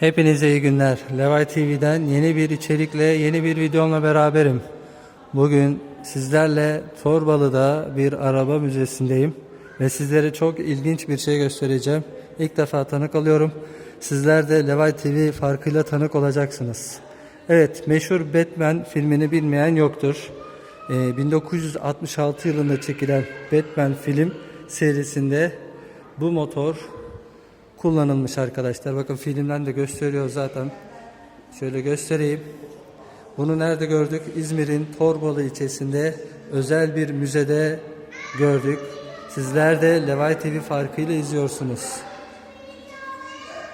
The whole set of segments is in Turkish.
Hepinize iyi günler. Levay TV'den yeni bir içerikle, yeni bir videomla beraberim. Bugün sizlerle Torbalı'da bir araba müzesindeyim ve sizlere çok ilginç bir şey göstereceğim. İlk defa tanık alıyorum. Sizler de Levay TV farkıyla tanık olacaksınız. Evet, meşhur Batman filmini bilmeyen yoktur. Ee, 1966 yılında çekilen Batman film serisinde bu motor kullanılmış arkadaşlar. Bakın filmden de gösteriyor zaten. Şöyle göstereyim. Bunu nerede gördük? İzmir'in Torbalı ilçesinde özel bir müzede gördük. Sizler de Levay TV farkıyla izliyorsunuz.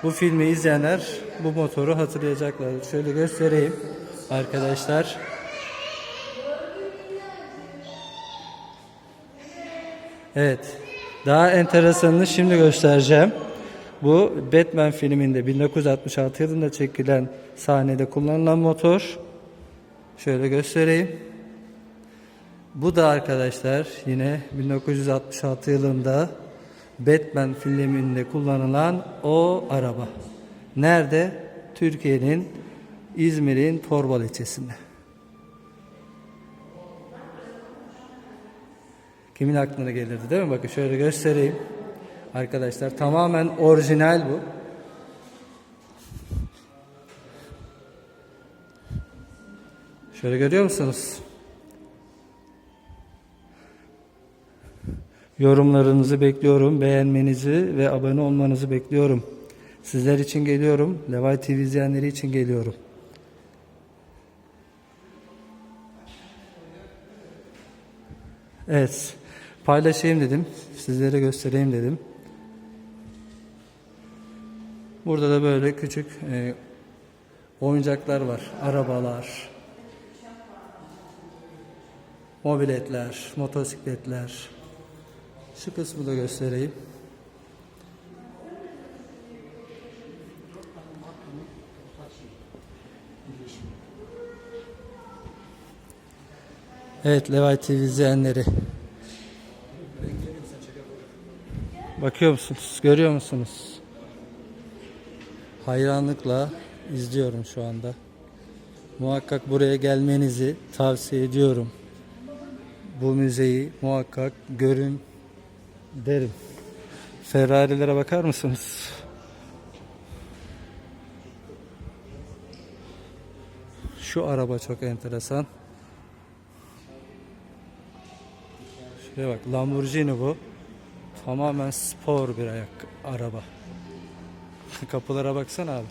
Bu filmi izleyenler bu motoru hatırlayacaklar. Şöyle göstereyim arkadaşlar. Evet. Daha enteresanını şimdi göstereceğim. Bu Batman filminde 1966 yılında çekilen sahnede kullanılan motor. Şöyle göstereyim. Bu da arkadaşlar yine 1966 yılında Batman filminde kullanılan o araba. Nerede? Türkiye'nin İzmir'in Torbalı ilçesinde. Kimin aklına gelirdi değil mi? Bakın şöyle göstereyim. Arkadaşlar tamamen orijinal bu. Şöyle görüyor musunuz? Yorumlarınızı bekliyorum, beğenmenizi ve abone olmanızı bekliyorum. Sizler için geliyorum, Levay TV izleyenleri için geliyorum. Evet, paylaşayım dedim, sizlere göstereyim dedim. Burada da böyle küçük e, oyuncaklar var, arabalar, mobiletler, motosikletler. Şu kısmı da göstereyim. Evet Levay TV izleyenleri. Bakıyor musunuz? Görüyor musunuz? Hayranlıkla izliyorum şu anda. Muhakkak buraya gelmenizi tavsiye ediyorum. Bu müzeyi muhakkak görün derim. Ferrari'lere bakar mısınız? Şu araba çok enteresan. Şuraya bak Lamborghini bu. Tamamen spor bir ayak araba. Kapılara baksana abi.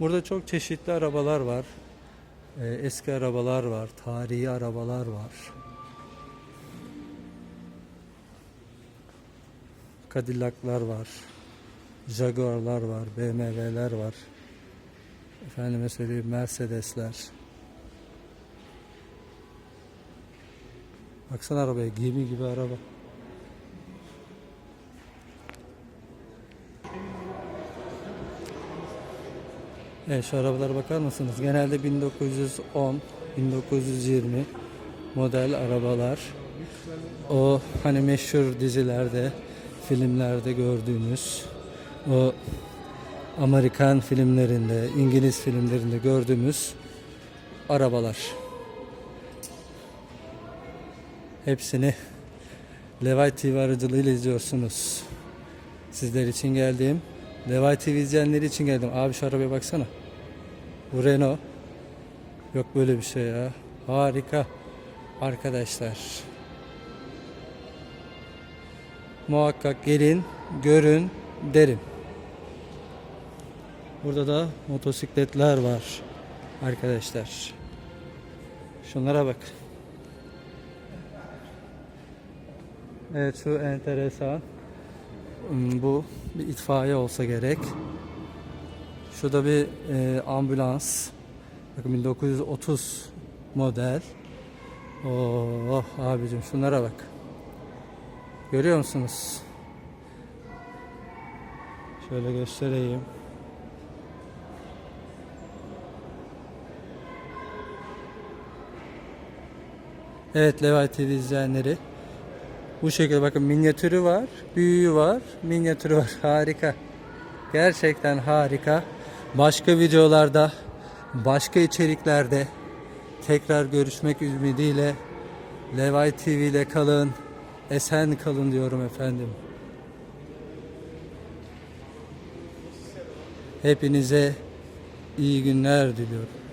Burada çok çeşitli arabalar var. Ee, eski arabalar var, tarihi arabalar var. Cadillac'lar var. Jaguar'lar var, BMW'ler var. Efendime söyleyeyim Mercedes'ler. Baksana arabaya, gemi gibi araba. Evet şu arabalara bakar mısınız? Genelde 1910, 1920 model arabalar. O hani meşhur dizilerde, filmlerde gördüğümüz o Amerikan filmlerinde, İngiliz filmlerinde gördüğümüz arabalar. Hepsini Levay TV aracılığıyla izliyorsunuz. Sizler için geldim. Levay TV izleyenleri için geldim. Abi şu arabaya baksana. Bu Renault. Yok böyle bir şey ya. Harika. Arkadaşlar. Muhakkak gelin, görün derim. Burada da motosikletler var. Arkadaşlar. Şunlara bak. Evet şu enteresan. Hmm, Bu bir itfaiye olsa gerek. Şurada bir e, ambulans. Bakın 1930 model. Oh abicim şunlara bak. Görüyor musunuz? Şöyle göstereyim. Evet Levay TV izleyenleri Bu şekilde bakın minyatürü var, büyüğü var, minyatürü var. Harika. Gerçekten harika. Başka videolarda, başka içeriklerde tekrar görüşmek ümidiyle Levay TV ile kalın. Esen kalın diyorum efendim. Hepinize iyi günler diliyorum.